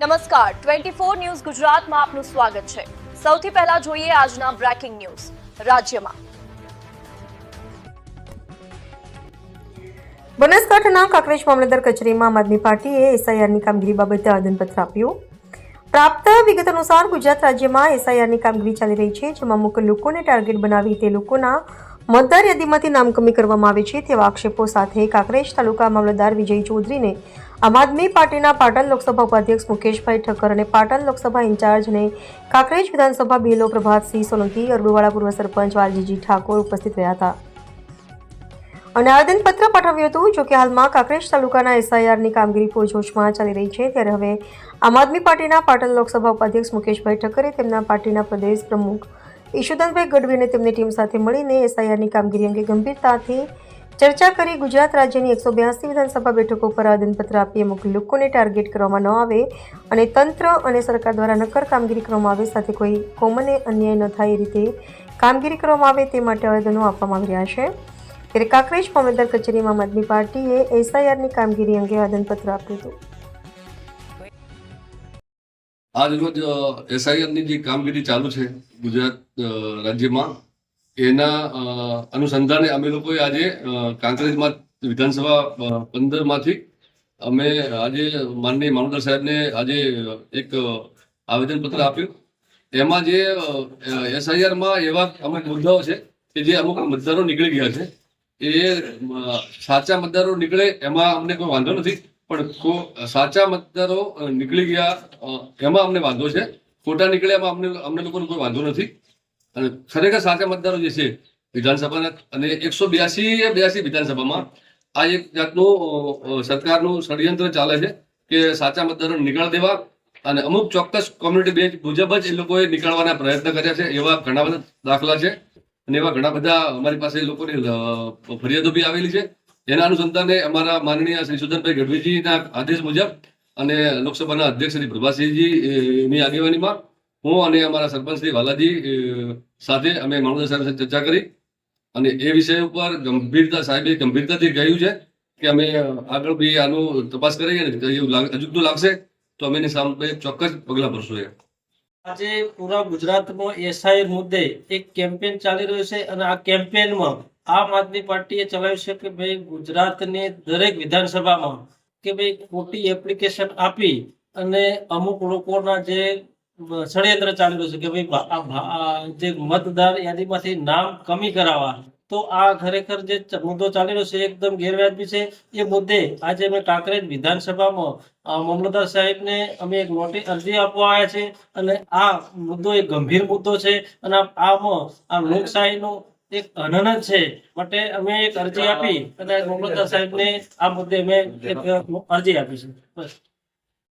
નમસ્કાર. Twenty four news ગુજરાતમાં આપનું સ્વાગત છે. સૌથી પહેલા જોઈએ આજના બ્રેકિંગ ન્યૂઝ. રાજ્યમાં બનાસકાંઠાના કાંકરેજ મામલતદાર કચેરીમાં આમ આદમી પાર્ટીએ એસઆઈઆરની કામગીરી બાબતે આવેદનપત્ર આપ્યું. પ્રાપ્ત વિગત અનુસાર ગુજરાત રાજ્યમાં એસઆઈઆરની કામગીરી ચાલી રહી છે, જેમાં અમુક લોકોને ટાર્ગેટ બનાવી તે લોકોના મતદાર યાદીમાંથી નામ કમી કરવામાં આવે છે તેવા આક્ષેપો સાથે કાંકરેજ તાલુકા મામલતદાર વિજય ચૌધરીને આમ આદમી પાર્ટીના પાટણ લોકસભા ઉપાધ્યક્ષ મુકેશભાઈ ઠક્કર અને પાટણ લોકસભા ઇન્ચાર્જ અને કાંકરેજ વિધાનસભા બીએલઓ પ્રભાતસિંહ સોલંકી અરડુવાળા પૂર્વ સરપંચ વાલજીજી ઠાકોર ઉપસ્થિત રહ્યા હતા. અને આવેદનપત્ર પાઠવ્યું હતું, જોકે હાલમાં કાંકરેજ તાલુકાના એસઆઈઆરની કામગીરી પૂરજોશમાં ચાલી રહી છે. ત્યારે હવે આમ આદમી પાર્ટીના પાટણ લોકસભા ઉપાધ્યક્ષ મુકેશભાઈ ઠક્કરે તેમના પાર્ટીના પ્રદેશ પ્રમુખ ઈશુદાનભાઈ ગઢવી અને તેમની ટીમ સાથે મળીને એસઆઈઆરની કામગીરી અંગે ગંભીરતાથી ચર્ચા કરી ગુજરાત રાજ્યની એકસો બ્યાસી વિધાનસભા બેઠકો પર આવેદનપત્ર આપી અમુક લોકોને ટાર્ગેટ કરવામાં ન આવે અને તંત્ર અને સરકાર દ્વારા નક્કર કામગીરી કરવામાં આવે, સાથે કોઈ કોમને અન્યાય ન થાય એ રીતે કામગીરી કરવામાં આવે તે માટે આવેદનો આપવામાં આવી રહ્યા છે. ત્યારે કાંકરેજ મામલતદાર કચેરીમાં આમ આદમી પાર્ટીએ એસઆઈઆરની કામગીરી અંગે આવેદનપત્ર આપ્યું હતું. આજ રોજ એસઆઈઆરની જે કામગીરી ચાલુ છે ગુજરાત રાજ્યમાં એના અનુસંધાને અમે લોકોએ આજે કાંકરેજમાં વિધાનસભા પંદરમાંથી અમે આજે માનનીય મામલતદાર સાહેબને આજે એક આવેદનપત્ર આપ્યું. એમાં જે એસઆઈઆરમાં એવા અમુક મુદ્દાઓ છે કે જે અમુક મતદારો નીકળી ગયા છે. એ સાચા મતદારો નીકળે એમાં અમને કોઈ વાંધો નથી, પણ સાચા મતદારો નીકળી ગયા એમાં અમને વાંધો છે. ખોટા નીકળે એમાં અમને અમને લોકોને કોઈ વાંધો નથી. અને ખરેખર સાચા મતદારો જે છે, વિધાનસભાના અને એકસો બ્યાસી બ્યાસી વિધાનસભામાં આ એક જાતનું સરકારનું ષડયંત્ર ચાલે છે કે સાચા મતદારો નીકળ દેવા અને અમુક ચોક્કસ કોમ્યુનિટી બેન્ચ મુજબ જ એ લોકોએ નીકળવાના પ્રયત્ન કર્યા છે, એવા ઘણા બધા દાખલા છે અને એવા ઘણા બધા અમારી પાસે લોકોની ફરિયાદો બી આવેલી છે. એના અનુસંધાને અમારા માનનીય શ્રી સુધનભાઈ ગઢવીજીના આદેશ મુજબ અને લોકસભાના અધ્યક્ષ શ્રી પ્રભાસિંહજી ની આગેવાનીમાં હું અને અમારા સરપંચ શ્રી વાલાજી સાથે અમે મામલતદાર સાહેબ સાથે ચર્ચા કરી અને એ વિષય ઉપર ગંભીરતા સાહેબે ગંભીરતાથી કહ્યું છે કે અમે આગળ બી આનું તપાસ કરીએ ને એવું અજુગતું લાગશે તો અમે એની સામે ચોક્કસ પગલાં ભરશું આજે પૂરા ગુજરાતમાં એસઆઈ મુદ્દે એક કેમ્પેન ચાલી રહ્યું છે અને આ કેમ્પેનમાં આમ આદમી પાર્ટીએ ચલાવ્યું છે કે ભાઈ ગુજરાતની દરેક વિધાનસભામાં કે ભાઈ ખોટી એપ્લિકેશન આપી અને અમુક લોકોના જે ષડયંત્ર ચાલી છે કે ભાઈ જે મતદાર યાદીમાંથી નામ કમી કરાવવા, તો આ ખરેખર જે મુદ્દો ચાલેલો છે, એકદમ ગેરવાજબી છે. એ મુદ્દે આજે અમે કાંકરેજ વિધાનસભામાં મામલતદાર સાહેબને અમે એક મોટી અરજી આપવા આવ્યા છે. અને આ મુદ્દો એક ગંભીર મુદ્દો છે. અને આમાં આ લોકશાહીનું એક હનન જ છે માટે અમે એક અરજી આપી અને મામલતદાર સાહેબને આ મુદ્દે અમે એક અરજી આપી છે. બસ.